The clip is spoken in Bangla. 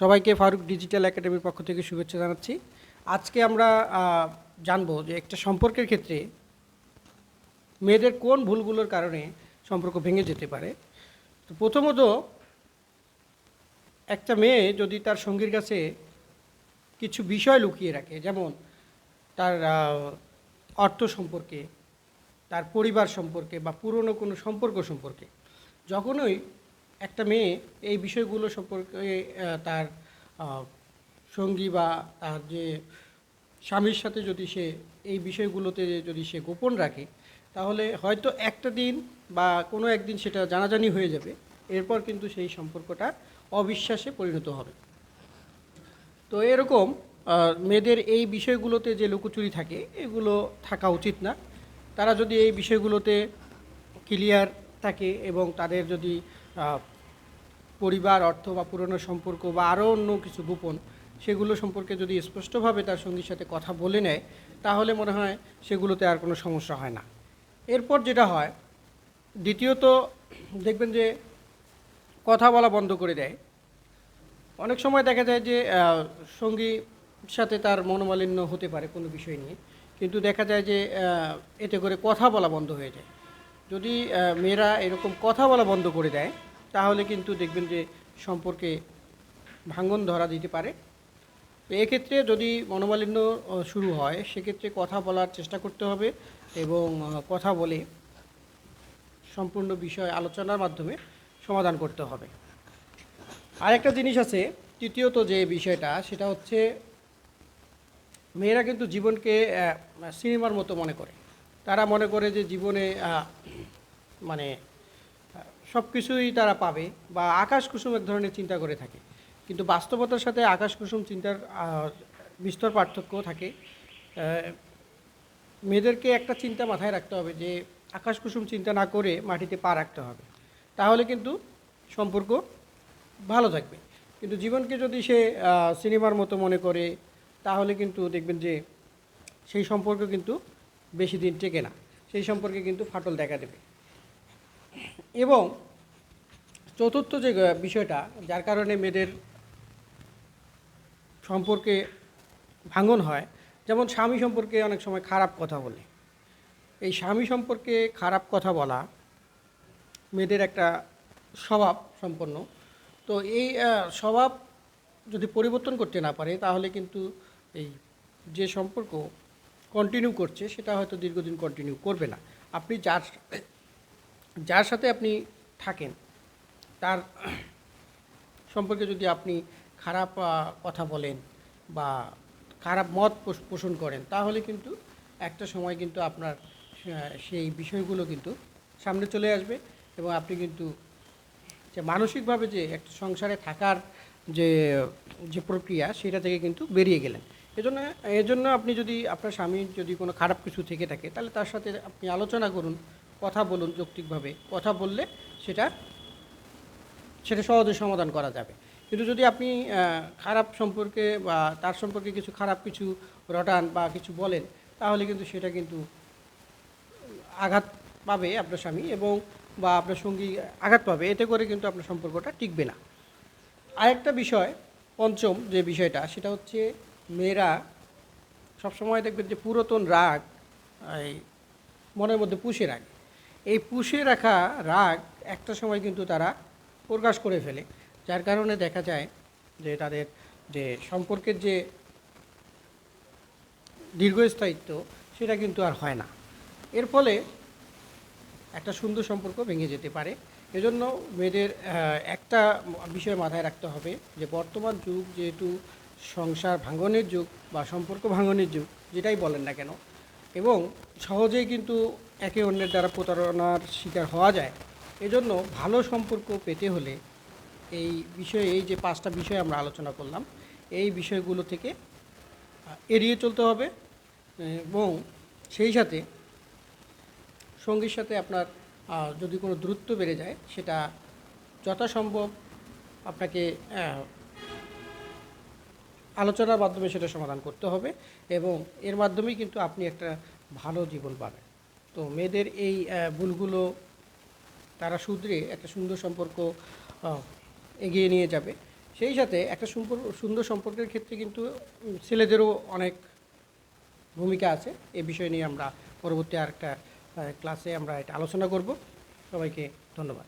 সবাইকে ফারুক ডিজিটাল একাডেমির পক্ষ থেকে শুভেচ্ছা জানাচ্ছি। আজকে আমরা জানব যে একটা সম্পর্কের ক্ষেত্রে মেয়েদের কোন ভুলগুলোর কারণে সম্পর্ক ভেঙে যেতে পারে। তো প্রথমত, একটা মেয়ে যদি তার সঙ্গীর কাছে কিছু বিষয় লুকিয়ে রাখে, যেমন তার অর্থ সম্পর্কে, তার পরিবার সম্পর্কে বা পুরনো কোনো সম্পর্ক সম্পর্কে, যখনই একটা মেয়ে এই বিষয়গুলো সম্পর্কে তার সঙ্গী বা তার যে স্বামীর সাথে যদি সে এই বিষয়গুলোতে যদি সে গোপন রাখে, তাহলে হয়তো একটা দিন বা কোনো একদিন সেটা জানাজানি হয়ে যাবে। এরপর কিন্তু সেই সম্পর্কটা অবিশ্বাসে পরিণত হবে। তো এরকম মেয়েদের এই বিষয়গুলোতে যে লুকোচুরি থাকে, এগুলো থাকা উচিত না। তারা যদি এই বিষয়গুলোতে ক্লিয়ার থাকে এবং তাদের যদি পরিবার অর্থ বা পুরনো সম্পর্ক বা আরও অন্য কিছু গোপন সেগুলো সম্পর্কে যদি স্পষ্টভাবে তার সঙ্গীর সাথে কথা বলে নেয় তাহলে মনে হয় সেগুলোতে আর কোনো সমস্যা হয় না। এরপর যেটা হয় দ্বিতীয়ত দেখবেন যে কথা বলা বন্ধ করে দেয়। অনেক সময় দেখা যায় যে আহ, সঙ্গীর সাথে তার মনোমালিন্য হতে পারে কোনো বিষয় নিয়ে কিন্তু দেখা যায় যে এতে করে কথা বলা বন্ধ হয়ে যায়। যদি মেয়েরা এরকম কথা বলা বন্ধ করে দেয়, তাহলে কিন্তু দেখবেন যে সম্পর্কে ভাঙন ধরা দিতে পারে। তো এক্ষেত্রে যদি মনোমালিন্য শুরু হয়, সেক্ষেত্রে কথা বলার চেষ্টা করতে হবে এবং কথা বলে সম্পূর্ণ বিষয় আলোচনার মাধ্যমে সমাধান করতে হবে। আরেকটা জিনিস আছে, তৃতীয়ত যে বিষয়টা, সেটা হচ্ছে মেয়েরা কিন্তু জীবনকে সিনেমার মতো মনে করে। তারা মনে করে যে জীবনে মানে সব কিছুই তারা পাবে বা আকাশ কুসুম এক ধরনের চিন্তা করে থাকে। কিন্তু বাস্তবতার সাথে আকাশ কুসুম চিন্তার বিস্তর পার্থক্য থাকে। মেয়েদেরকে একটা চিন্তা মাথায় রাখতে হবে যে আকাশ কুসুম চিন্তা না করে মাটিতে পা রাখতে হবে। তাহলে কিন্তু সম্পর্ক ভালো থাকবে। কিন্তু জীবনকে যদি সে সিনেমার মতো মনে করে, তাহলে কিন্তু দেখবেন যে সেই সম্পর্ক কিন্তু বেশি দিন টেকে না। সেই সম্পর্কে কিন্তু ফাটল দেখা দেবে। এবং চতুর্থ যে বিষয়টা, যার কারণে মেয়েদের সম্পর্কে ভাঙন হয়, যেমন স্বামী সম্পর্কে অনেক সময় খারাপ কথা বলে। এই স্বামী সম্পর্কে খারাপ কথা বলা মেয়েদের একটা স্বভাব সম্পন্ন। তো এই স্বভাব যদি পরিবর্তন করতে না পারে, তাহলে কিন্তু এই যে সম্পর্ক কন্টিনিউ করছে, সেটা হয়তো দীর্ঘদিন কন্টিনিউ করবে না। আপনি যার যার সাথে আপনি থাকেন, তার সম্পর্কে যদি আপনি খারাপ কথা বলেন বা খারাপ মত পোষ- পোষণ করেন, তাহলে কিন্তু একটা সময় কিন্তু আপনার সেই বিষয়গুলো কিন্তু সামনে চলে আসবে এবং আপনি কিন্তু যে মানসিকভাবে যে একটা সংসারে থাকার যে যে প্রক্রিয়া, সেটা থেকে কিন্তু বেরিয়ে গেলেন। এজন্য এজন্য আপনি যদি আপনার স্বামীর যদি কোনো খারাপ কিছু থেকে থাকে, তাহলে তার সাথে আপনি আলোচনা করুন, কথা বলুন যৌক্তিকভাবে। কথা বললে সেটা সেটা সহজে সমাধান করা যাবে। কিন্তু যদি আপনি খারাপ সম্পর্কে বা তার সম্পর্কে কিছু খারাপ কিছু রটান বা কিছু বলেন, তাহলে কিন্তু সেটা কিন্তু আঘাত পাবে আপনার স্বামী এবং, বা আপনার সঙ্গী আঘাত পাবে। এতে করে কিন্তু আপনার সম্পর্কটা টিকবে না। আরেকটা বিষয়, পঞ্চম যে বিষয়টা, সেটা হচ্ছে মেয়েরা সবসময় দেখবেন যে পুরাতন রাগ, এই মনের মধ্যে পুষে রাখে। এই পুষে রাখা রাগ একটা সময় কিন্তু তারা প্রকাশ করে ফেলে। যার কারণে দেখা যায় যে তাদের যে সম্পর্কের যে দীর্ঘস্থায়িত্ব, সেটা কিন্তু আর হয় না। এর ফলে একটা সুন্দর সম্পর্ক ভেঙে যেতে পারে। এজন্য মেয়েদের একটা বিষয় মাথায় রাখতে হবে যে বর্তমান যুগ যেহেতু সংসার ভাঙনের যুগ বা সম্পর্ক ভাঙনের যুগ, যেটাই বলেন না কেন, এবং সহজেই কিন্তু একে অন্যের দ্বারা প্রতারণার শিকার হওয়া যায়। এজন্য ভালো সম্পর্ক পেতে হলে এই বিষয়ে, এই যে পাঁচটা বিষয় আমরা আলোচনা করলাম, এই বিষয়গুলো থেকে এড়িয়ে চলতে হবে, এবং সেই সাথে সঙ্গীর সাথে আপনার যদি কোনো দূরত্ব বেড়ে যায়, সেটা যথাসম্ভব আপনাকে আলোচনার মাধ্যমে সেটা সমাধান করতে হবে এবং এর মাধ্যমেই কিন্তু আপনি একটা ভালো জীবন পাবেন। তো মেয়েদের এই ভুলগুলো তারা শুধরে একটা সুন্দর সম্পর্ক এগিয়ে নিয়ে যাবে। সেই সাথে একটা সুন্দর সম্পর্কের ক্ষেত্রে কিন্তু ছেলেদেরও অনেক ভূমিকা আছে। এ বিষয় নিয়ে আমরা পরবর্তী আরেকটা ক্লাসে আমরা এটা আলোচনা করব। সবাইকে ধন্যবাদ।